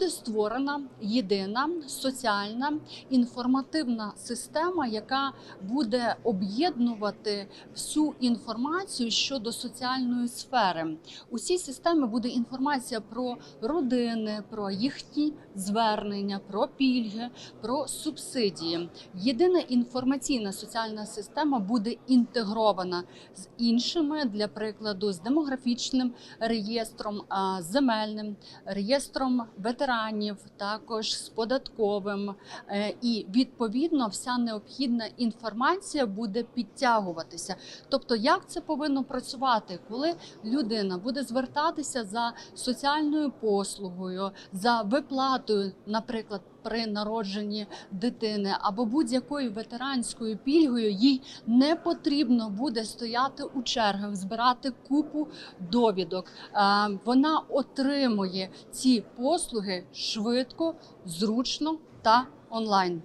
буде створена єдина соціальна інформативна система, яка буде об'єднувати всю інформацію щодо соціальної сфери. У цій системі буде інформація про родини, про їхні звернення, про пільги, про субсидії. Єдина інформаційна соціальна система буде інтегрована з іншими, для прикладу, з демографічним реєстром, земельним реєстром ветеранів, також з податковим. Е, І відповідно вся необхідна інформація буде підтягуватися. Тобто, як це повинно працювати, коли людина буде звертатися за соціальною послугою, за виплатою, наприклад. При народженні дитини або будь-якою ветеранською пільгою їй не потрібно буде стояти у чергах, збирати купу довідок. Е, Вона отримує ці послуги швидко, зручно та онлайн.